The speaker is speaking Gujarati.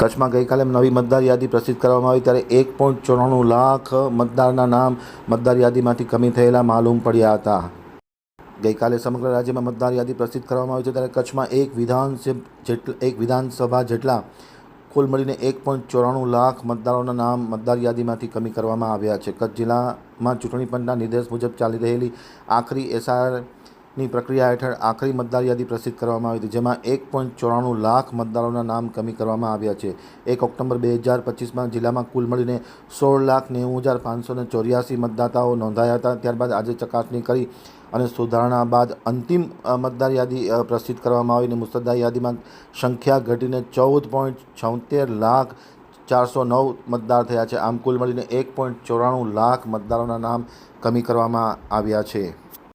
કચ્છમાં ગઈકાલે નવી મતદાર યાદી પ્રસિદ્ધ કરવામાં આવી ત્યારે એક પોઈન્ટ ચોરાણું લાખ મતદારના નામ મતદાર યાદીમાંથી કમી થયેલા માલુમ પડ્યા હતા. ગઈકાલે સમગ્ર રાજ્યમાં મતદાર યાદી પ્રસિદ્ધ કરવામાં આવી છે ત્યારે કચ્છમાં એક વિધાનસભા જેટલા, એક વિધાનસભા જેટલા કુલ મળીને એક પોઈન્ટ ચોરાણું લાખ મતદારોના નામ મતદાર યાદીમાંથી કમી કરવામાં આવ્યા છે. કચ્છ જિલ્લામાં ચૂંટણી પંચના નિર્દેશ મુજબ ચાલી રહેલી આખરી એસઆરની પ્રક્રિયા હેઠળ આખરી મતદાર યાદી પ્રસિદ્ધ કરવામાં આવી હતી, જેમાં એક પોઈન્ટ ચોરાણું લાખ મતદારોના નામ કમી કરવામાં આવ્યા છે. એક ઓક્ટોબર બે હજાર પચીસમાં જિલ્લામાં કુલ મળીને સોળ લાખ નેવું હજાર પાંચસો ને ચોર્યાસી મતદાતાઓ નોંધાયા હતા. ત્યારબાદ આજે ચકાસણી કરી અને સુધારણા બાદ અંતિમ મતદાર યાદી પ્રસિદ્ધ કરવામાં આવી અને મુસદ્દા યાદીમાં સંખ્યા ઘટીને ચૌદ પોઈન્ટ છોતેર લાખ ચારસો નવ મતદાર થયા છે. આમ કુલ મળીને એક પોઈન્ટ ચોરાણું લાખ મતદારોના નામ કમી કરવામાં આવ્યા છે.